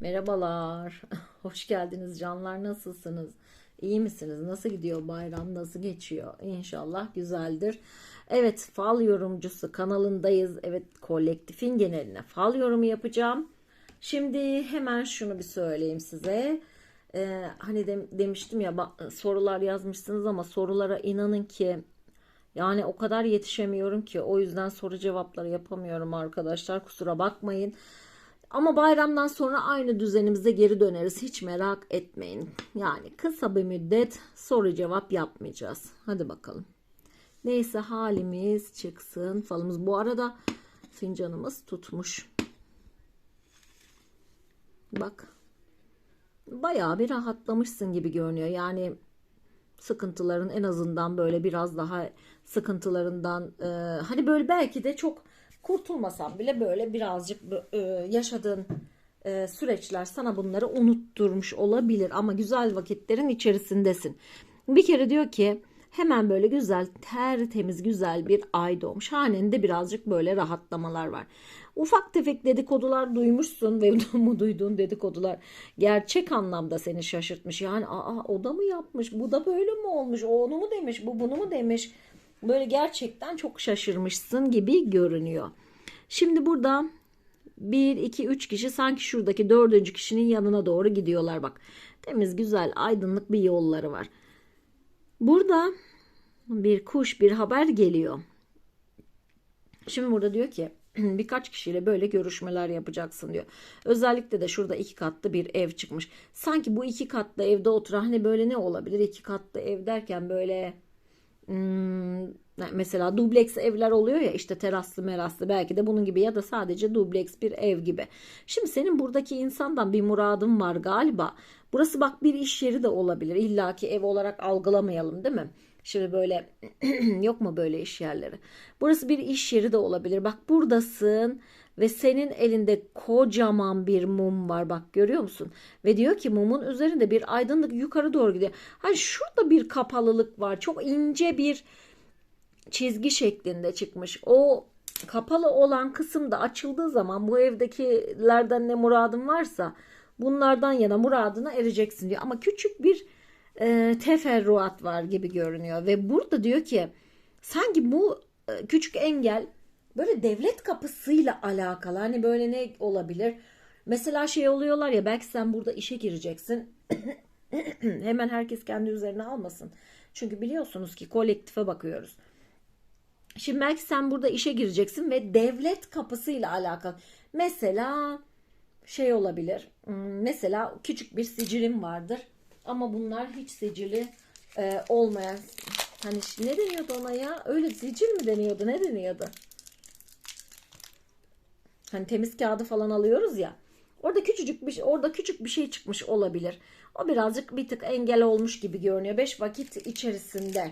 Merhabalar. Hoş geldiniz canlar. Nasılsınız? İyi misiniz? Nasıl gidiyor bayram? Nasıl geçiyor? İnşallah güzeldir. Evet, fal yorumcusu kanalındayız. Evet, kolektifin geneline fal yorumu yapacağım. Şimdi hemen şunu bir söyleyeyim size. Ee, hani de, demiştim ya sorular yazmışsınız ama sorulara inanın ki yani o kadar yetişemiyorum ki o yüzden soru cevapları yapamıyorum arkadaşlar. Kusura bakmayın. Ama bayramdan sonra aynı düzenimize geri döneriz. Hiç merak etmeyin. Yani kısa bir müddet soru cevap yapmayacağız. Hadi bakalım. Neyse halimiz çıksın falımız. Bu arada fincanımız tutmuş. Bak. Bayağı bir rahatlamışsın gibi görünüyor. Yani sıkıntıların en azından böyle biraz daha sıkıntılarından e, hani böyle belki de çok kurtulmasam bile böyle birazcık e, yaşadığın e, süreçler sana bunları unutturmuş olabilir ama güzel vakitlerin içerisindesin. Bir kere diyor ki hemen böyle güzel tertemiz güzel bir ay doğmuş. Hanende birazcık böyle rahatlamalar var. Ufak tefek dedikodular duymuşsun ve bu duyduğun dedikodular gerçek anlamda seni şaşırtmış. Yani aa o da mı yapmış bu da böyle mi olmuş o onu mu demiş bu bunu mu demiş. Böyle gerçekten çok şaşırmışsın gibi görünüyor. Şimdi burada 1, 2, 3 kişi sanki şuradaki dördüncü kişinin yanına doğru gidiyorlar bak. Temiz, güzel, aydınlık bir yolları var. Burada bir kuş, bir haber geliyor. Şimdi burada diyor ki birkaç kişiyle böyle görüşmeler yapacaksın diyor. Özellikle de şurada iki katlı bir ev çıkmış. Sanki bu iki katlı evde oturan hani böyle ne olabilir? İki katlı ev derken böyle mesela dubleks evler oluyor ya işte teraslı meraslı belki de bunun gibi ya da sadece dubleks bir ev gibi. Şimdi senin buradaki insandan bir muradın var galiba. Burası bak bir iş yeri de olabilir. İlla ki ev olarak algılamayalım değil mi? Şimdi böyle yok mu böyle iş yerleri? Burası bir iş yeri de olabilir. Bak buradasın ve senin elinde kocaman bir mum var bak görüyor musun? Ve diyor ki mumun üzerinde bir aydınlık yukarı doğru gidiyor. Hani şurada bir kapalılık var. Çok ince bir çizgi şeklinde çıkmış. O kapalı olan kısımda açıldığı zaman bu evdekilerden ne muradın varsa bunlardan yana muradına ereceksin diyor. Ama küçük bir e, teferruat var gibi görünüyor ve burada diyor ki sanki bu e, küçük engel böyle devlet kapısıyla alakalı hani böyle ne olabilir? Mesela şey oluyorlar ya belki sen burada işe gireceksin. Hemen herkes kendi üzerine almasın. Çünkü biliyorsunuz ki kolektife bakıyoruz. Şimdi belki sen burada işe gireceksin ve devlet kapısıyla alakalı. Mesela şey olabilir. Hmm, mesela küçük bir sicilim vardır. Ama bunlar hiç sicili e, olmayan hani ne deniyordu ona ya? Öyle sicil mi deniyordu? Ne deniyordu? Hani temiz kağıdı falan alıyoruz ya. Orada küçücük bir orada küçük bir şey çıkmış olabilir. O birazcık bir tık engel olmuş gibi görünüyor. Beş vakit içerisinde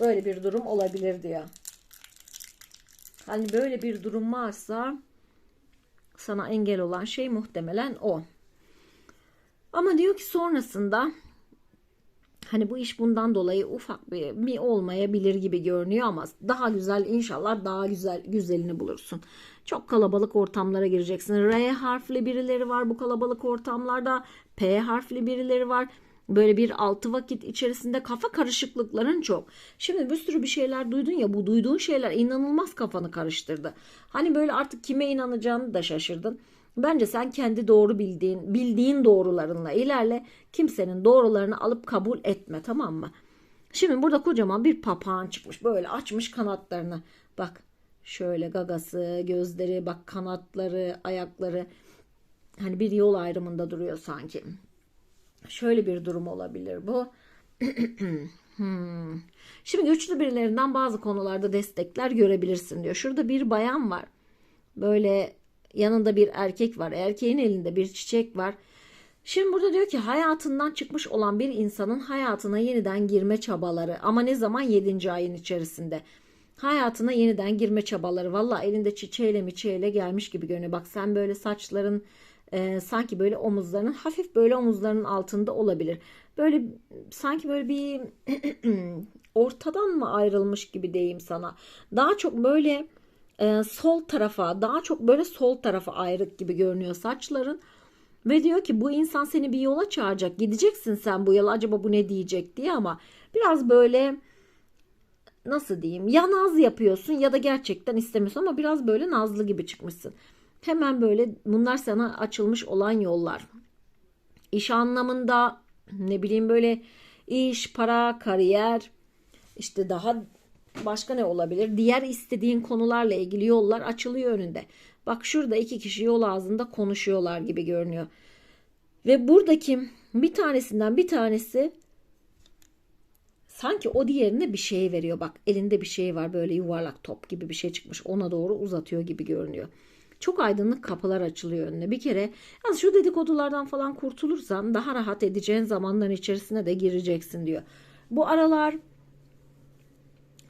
böyle bir durum olabilir diyor. Hani böyle bir durum varsa sana engel olan şey muhtemelen o. Ama diyor ki sonrasında hani bu iş bundan dolayı ufak bir, bir olmayabilir gibi görünüyor ama daha güzel inşallah daha güzel güzelini bulursun. Çok kalabalık ortamlara gireceksin. R harfli birileri var bu kalabalık ortamlarda. P harfli birileri var. Böyle bir altı vakit içerisinde kafa karışıklıkların çok. Şimdi bir sürü bir şeyler duydun ya bu duyduğun şeyler inanılmaz kafanı karıştırdı. Hani böyle artık kime inanacağını da şaşırdın. Bence sen kendi doğru bildiğin, bildiğin doğrularınla ilerle. Kimsenin doğrularını alıp kabul etme tamam mı? Şimdi burada kocaman bir papağan çıkmış. Böyle açmış kanatlarını. Bak şöyle gagası, gözleri, bak kanatları, ayakları. Hani bir yol ayrımında duruyor sanki. Şöyle bir durum olabilir bu. hmm. Şimdi güçlü birilerinden bazı konularda destekler görebilirsin diyor. Şurada bir bayan var. Böyle yanında bir erkek var. Erkeğin elinde bir çiçek var. Şimdi burada diyor ki hayatından çıkmış olan bir insanın hayatına yeniden girme çabaları ama ne zaman 7. ayın içerisinde hayatına yeniden girme çabaları. Valla elinde çiçeğiyle miçeğiyle gelmiş gibi görünüyor. Bak sen böyle saçların e, sanki böyle omuzlarının hafif böyle omuzlarının altında olabilir. Böyle sanki böyle bir ortadan mı ayrılmış gibi diyeyim sana. Daha çok böyle e, sol tarafa daha çok böyle sol tarafa ayrık gibi görünüyor saçların. Ve diyor ki bu insan seni bir yola çağıracak. Gideceksin sen bu yola acaba bu ne diyecek diye ama biraz böyle nasıl diyeyim ya naz yapıyorsun ya da gerçekten istemiyorsun ama biraz böyle nazlı gibi çıkmışsın. Hemen böyle bunlar sana açılmış olan yollar. İş anlamında ne bileyim böyle iş, para, kariyer işte daha başka ne olabilir? Diğer istediğin konularla ilgili yollar açılıyor önünde. Bak şurada iki kişi yol ağzında konuşuyorlar gibi görünüyor. Ve buradaki bir tanesinden bir tanesi sanki o diğerine bir şey veriyor. Bak elinde bir şey var böyle yuvarlak top gibi bir şey çıkmış ona doğru uzatıyor gibi görünüyor. Çok aydınlık kapılar açılıyor önüne. Bir kere az şu dedikodulardan falan kurtulursan daha rahat edeceğin zamanların içerisine de gireceksin diyor. Bu aralar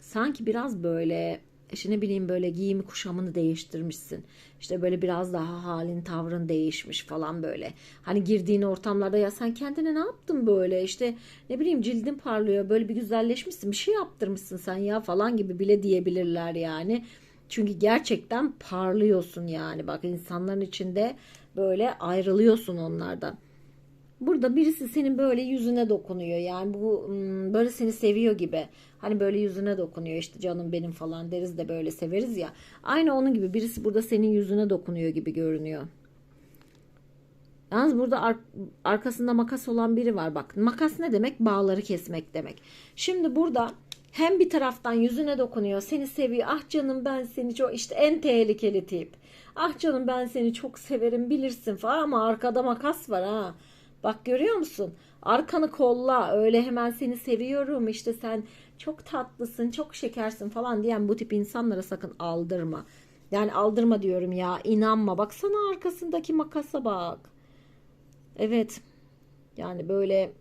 sanki biraz böyle işte ne bileyim böyle giyimi kuşamını değiştirmişsin. İşte böyle biraz daha halin tavrın değişmiş falan böyle. Hani girdiğin ortamlarda ya sen kendine ne yaptın böyle işte ne bileyim cildin parlıyor böyle bir güzelleşmişsin bir şey yaptırmışsın sen ya falan gibi bile diyebilirler yani. Çünkü gerçekten parlıyorsun yani bak insanların içinde böyle ayrılıyorsun onlardan. Burada birisi senin böyle yüzüne dokunuyor. Yani bu böyle seni seviyor gibi. Hani böyle yüzüne dokunuyor işte canım benim falan deriz de böyle severiz ya. Aynı onun gibi birisi burada senin yüzüne dokunuyor gibi görünüyor. Yalnız burada ar- arkasında makas olan biri var. Bak makas ne demek? Bağları kesmek demek. Şimdi burada hem bir taraftan yüzüne dokunuyor, seni seviyor. Ah canım ben seni çok işte en tehlikeli tip. Ah canım ben seni çok severim bilirsin falan ama arkada makas var ha. Bak görüyor musun? Arkanı kolla öyle hemen seni seviyorum işte sen çok tatlısın çok şekersin falan diyen bu tip insanlara sakın aldırma. Yani aldırma diyorum ya inanma baksana arkasındaki makasa bak. Evet yani böyle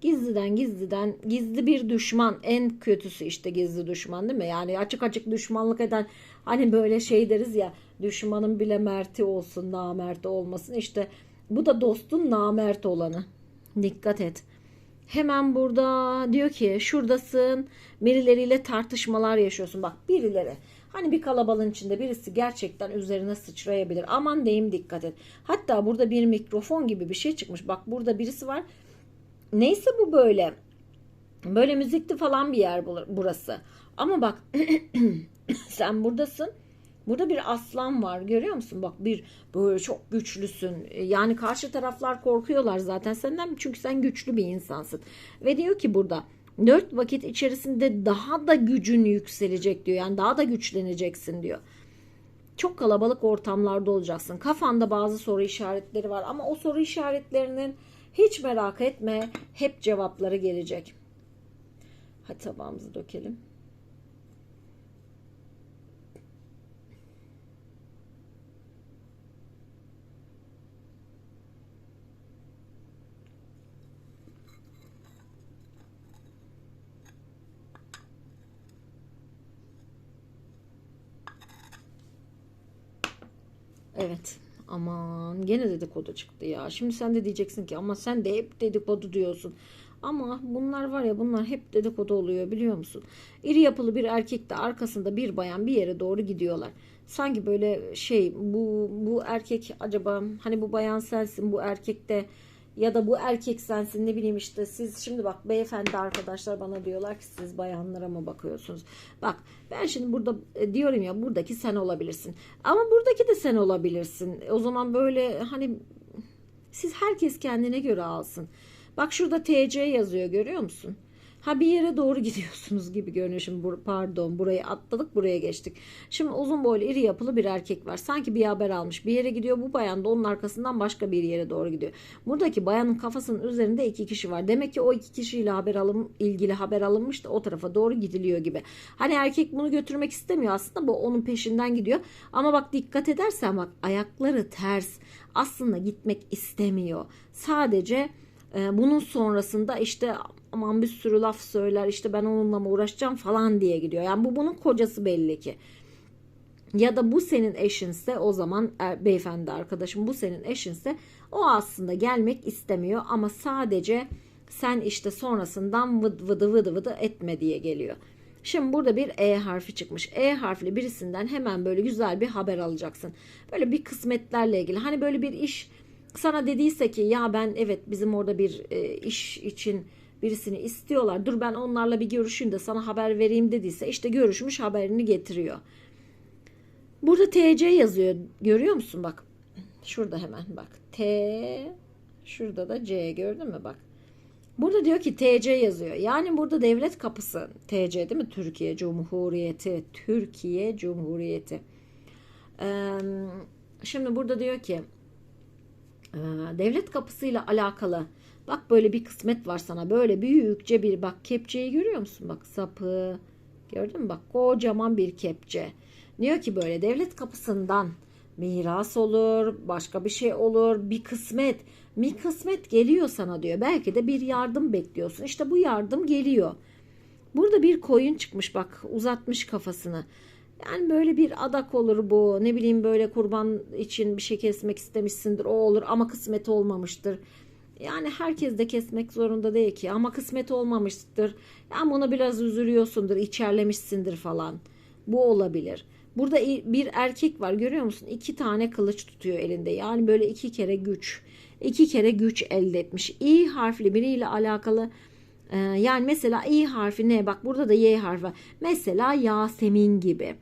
gizliden gizliden gizli bir düşman en kötüsü işte gizli düşman değil mi? Yani açık açık düşmanlık eden hani böyle şey deriz ya düşmanın bile merti olsun namerti olmasın işte bu da dostun namert olanı. Dikkat et. Hemen burada diyor ki şuradasın birileriyle tartışmalar yaşıyorsun. Bak birileri hani bir kalabalığın içinde birisi gerçekten üzerine sıçrayabilir. Aman deyim dikkat et. Hatta burada bir mikrofon gibi bir şey çıkmış. Bak burada birisi var. Neyse bu böyle. Böyle müzikli falan bir yer burası. Ama bak sen buradasın Burada bir aslan var görüyor musun? Bak bir böyle çok güçlüsün. Yani karşı taraflar korkuyorlar zaten senden çünkü sen güçlü bir insansın. Ve diyor ki burada dört vakit içerisinde daha da gücün yükselecek diyor. Yani daha da güçleneceksin diyor. Çok kalabalık ortamlarda olacaksın. Kafanda bazı soru işaretleri var ama o soru işaretlerinin hiç merak etme hep cevapları gelecek. Hadi tabağımızı dökelim. Evet. Aman gene dedikodu çıktı ya. Şimdi sen de diyeceksin ki ama sen de hep dedikodu diyorsun. Ama bunlar var ya bunlar hep dedikodu oluyor biliyor musun? İri yapılı bir erkek de arkasında bir bayan bir yere doğru gidiyorlar. Sanki böyle şey bu bu erkek acaba hani bu bayan sensin bu erkek de ya da bu erkek sensin ne bileyim işte siz şimdi bak beyefendi arkadaşlar bana diyorlar ki siz bayanlara mı bakıyorsunuz? Bak ben şimdi burada e, diyorum ya buradaki sen olabilirsin. Ama buradaki de sen olabilirsin. O zaman böyle hani siz herkes kendine göre alsın. Bak şurada TC yazıyor görüyor musun? Ha bir yere doğru gidiyorsunuz gibi görünüyor. Şimdi bur pardon burayı atladık buraya geçtik. Şimdi uzun boylu iri yapılı bir erkek var. Sanki bir haber almış. Bir yere gidiyor bu bayan da onun arkasından başka bir yere doğru gidiyor. Buradaki bayanın kafasının üzerinde iki kişi var. Demek ki o iki kişiyle haber alım ilgili haber alınmış da o tarafa doğru gidiliyor gibi. Hani erkek bunu götürmek istemiyor aslında bu onun peşinden gidiyor. Ama bak dikkat edersen bak ayakları ters. Aslında gitmek istemiyor. Sadece e, bunun sonrasında işte aman bir sürü laf söyler işte ben onunla mı uğraşacağım falan diye gidiyor. Yani bu bunun kocası belli ki. Ya da bu senin eşinse o zaman er, beyefendi arkadaşım bu senin eşinse o aslında gelmek istemiyor ama sadece sen işte sonrasından vıd vıdı vıdı vıdı etme diye geliyor. Şimdi burada bir E harfi çıkmış. E harfli birisinden hemen böyle güzel bir haber alacaksın. Böyle bir kısmetlerle ilgili. Hani böyle bir iş sana dediyse ki ya ben evet bizim orada bir e, iş için birisini istiyorlar. Dur ben onlarla bir görüşeyim de sana haber vereyim dediyse işte görüşmüş haberini getiriyor. Burada TC yazıyor. Görüyor musun bak. Şurada hemen bak. T şurada da C gördün mü bak. Burada diyor ki TC yazıyor. Yani burada devlet kapısı TC değil mi? Türkiye Cumhuriyeti. Türkiye Cumhuriyeti. Ee, şimdi burada diyor ki devlet kapısıyla alakalı bak böyle bir kısmet var sana. Böyle büyükçe bir bak kepçeyi görüyor musun? Bak sapı. Gördün mü? Bak kocaman bir kepçe. Diyor ki böyle devlet kapısından miras olur başka bir şey olur bir kısmet. Bir kısmet geliyor sana diyor. Belki de bir yardım bekliyorsun. İşte bu yardım geliyor. Burada bir koyun çıkmış bak uzatmış kafasını. Yani böyle bir adak olur bu. Ne bileyim böyle kurban için bir şey kesmek istemişsindir. O olur ama kısmet olmamıştır. Yani herkes de kesmek zorunda değil ki ama kısmet olmamıştır. Yani buna biraz üzülüyorsundur, içerlemişsindir falan. Bu olabilir. Burada bir erkek var görüyor musun? İki tane kılıç tutuyor elinde. Yani böyle iki kere güç. iki kere güç elde etmiş. İ harfli biriyle alakalı ee, yani mesela İ harfi ne? Bak burada da Y harfi. Mesela Yasemin gibi.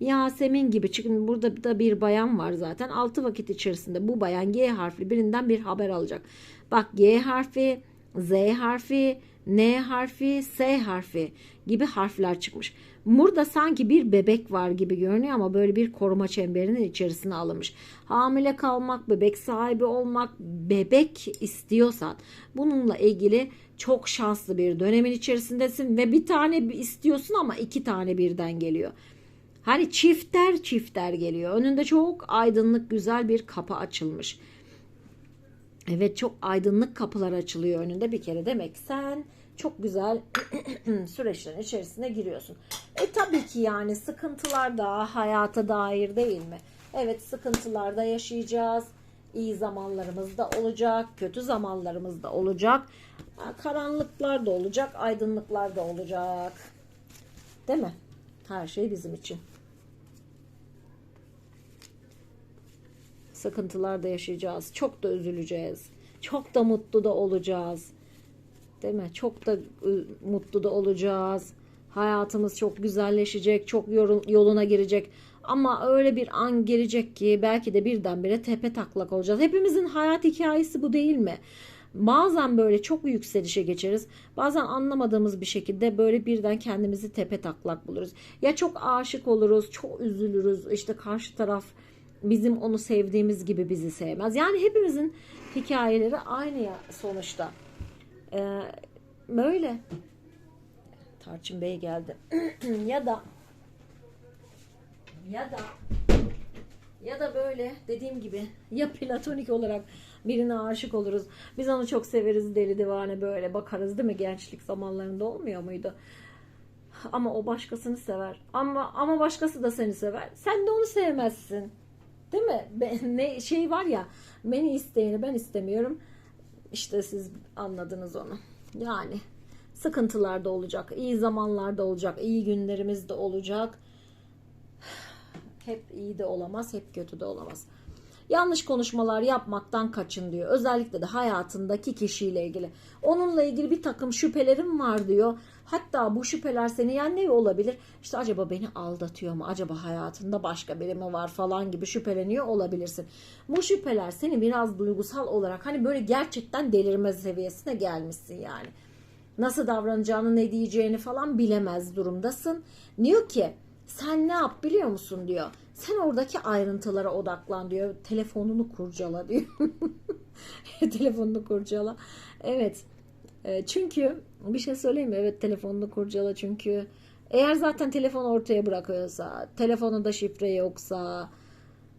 Yasemin gibi. Çünkü burada da bir bayan var zaten. 6 vakit içerisinde bu bayan G harfli birinden bir haber alacak. Bak G harfi, Z harfi, N harfi, S harfi gibi harfler çıkmış. Burada sanki bir bebek var gibi görünüyor ama böyle bir koruma çemberinin içerisine alınmış. Hamile kalmak, bebek sahibi olmak, bebek istiyorsan bununla ilgili çok şanslı bir dönemin içerisindesin ve bir tane istiyorsun ama iki tane birden geliyor. Hani çifter çifter geliyor. Önünde çok aydınlık güzel bir kapı açılmış. Evet çok aydınlık kapılar açılıyor önünde bir kere. Demek sen çok güzel süreçlerin içerisine giriyorsun. E tabii ki yani sıkıntılar da hayata dair değil mi? Evet sıkıntılar da yaşayacağız. İyi zamanlarımız da olacak, kötü zamanlarımız da olacak. Karanlıklar da olacak, aydınlıklar da olacak. Değil mi? Her şey bizim için. Sıkıntılar da yaşayacağız. Çok da üzüleceğiz. Çok da mutlu da olacağız. Değil mi? Çok da ıı, mutlu da olacağız. Hayatımız çok güzelleşecek, çok yoluna girecek. Ama öyle bir an gelecek ki belki de birdenbire tepe taklak olacağız. Hepimizin hayat hikayesi bu değil mi? Bazen böyle çok yükselişe geçeriz. Bazen anlamadığımız bir şekilde böyle birden kendimizi tepe taklak buluruz. Ya çok aşık oluruz, çok üzülürüz. İşte karşı taraf bizim onu sevdiğimiz gibi bizi sevmez. Yani hepimizin hikayeleri aynı ya sonuçta. Ee, böyle. Tarçın Bey geldi. ya da ya da ya da böyle dediğim gibi ya platonik olarak birine aşık oluruz. Biz onu çok severiz deli divane böyle bakarız değil mi? Gençlik zamanlarında olmuyor muydu? Ama o başkasını sever. Ama ama başkası da seni sever. Sen de onu sevmezsin. Değil mi? Ne şey var ya beni isteyeni ben istemiyorum. İşte siz anladınız onu. Yani sıkıntılar da olacak, iyi zamanlar da olacak, iyi günlerimiz de olacak. Hep iyi de olamaz, hep kötü de olamaz. Yanlış konuşmalar yapmaktan kaçın diyor. Özellikle de hayatındaki kişiyle ilgili. Onunla ilgili bir takım şüphelerim var diyor. Hatta bu şüpheler seni yani ne olabilir? İşte acaba beni aldatıyor mu? Acaba hayatında başka biri mi var falan gibi şüpheleniyor olabilirsin. Bu şüpheler seni biraz duygusal olarak hani böyle gerçekten delirme seviyesine gelmişsin yani. Nasıl davranacağını ne diyeceğini falan bilemez durumdasın. Diyor ki sen ne yap biliyor musun diyor. Sen oradaki ayrıntılara odaklan diyor. Telefonunu kurcala diyor. Telefonunu kurcala. Evet. E, çünkü bir şey söyleyeyim mi? Evet telefonunu kurcala çünkü eğer zaten telefon ortaya bırakıyorsa, telefonunda şifre yoksa,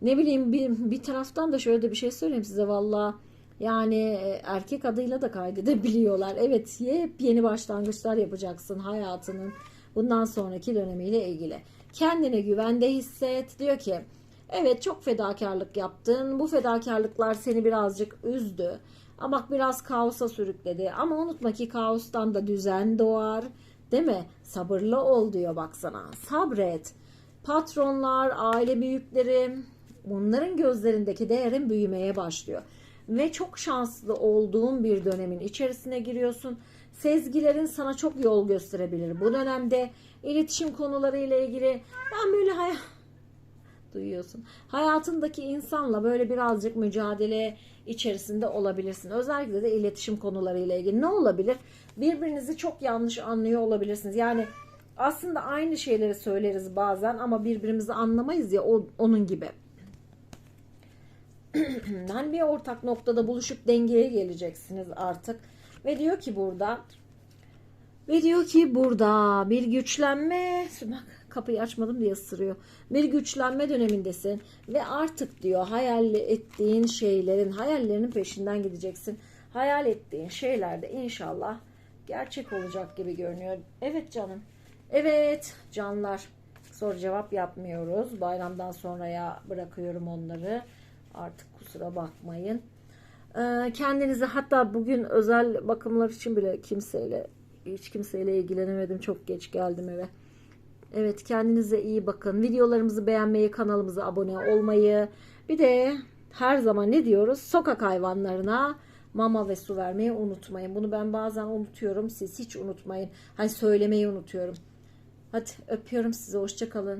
ne bileyim bir, bir taraftan da şöyle de bir şey söyleyeyim size valla. Yani e, erkek adıyla da kaydedebiliyorlar. Evet yeni başlangıçlar yapacaksın hayatının bundan sonraki dönemiyle ilgili. Kendine güvende hisset. Diyor ki evet çok fedakarlık yaptın. Bu fedakarlıklar seni birazcık üzdü. Ama biraz kaosa sürükledi. Ama unutma ki kaostan da düzen doğar. Değil mi? Sabırlı ol diyor baksana. Sabret. Patronlar, aile büyükleri, onların gözlerindeki değerin büyümeye başlıyor. ve çok şanslı olduğun bir dönemin içerisine giriyorsun. Sezgilerin sana çok yol gösterebilir. Bu dönemde iletişim konuları ile ilgili ben böyle hay duyuyorsun. Hayatındaki insanla böyle birazcık mücadele içerisinde olabilirsin. Özellikle de iletişim konuları ile ilgili ne olabilir? Birbirinizi çok yanlış anlıyor olabilirsiniz. Yani aslında aynı şeyleri söyleriz bazen ama birbirimizi anlamayız ya o, onun gibi. hani bir ortak noktada buluşup dengeye geleceksiniz artık. Ve diyor ki burada ve diyor ki burada bir güçlenme bak kapıyı açmadım diye ısırıyor. Bir güçlenme dönemindesin ve artık diyor hayal ettiğin şeylerin hayallerinin peşinden gideceksin. Hayal ettiğin şeyler de inşallah gerçek olacak gibi görünüyor. Evet canım. Evet canlar. Soru cevap yapmıyoruz. Bayramdan sonraya bırakıyorum onları. Artık kusura bakmayın. Ee, kendinize hatta bugün özel bakımlar için bile kimseyle hiç kimseyle ilgilenemedim. Çok geç geldim eve. Evet kendinize iyi bakın. Videolarımızı beğenmeyi, kanalımıza abone olmayı. Bir de her zaman ne diyoruz? Sokak hayvanlarına mama ve su vermeyi unutmayın. Bunu ben bazen unutuyorum. Siz hiç unutmayın. Hani söylemeyi unutuyorum. Hadi öpüyorum sizi. Hoşçakalın.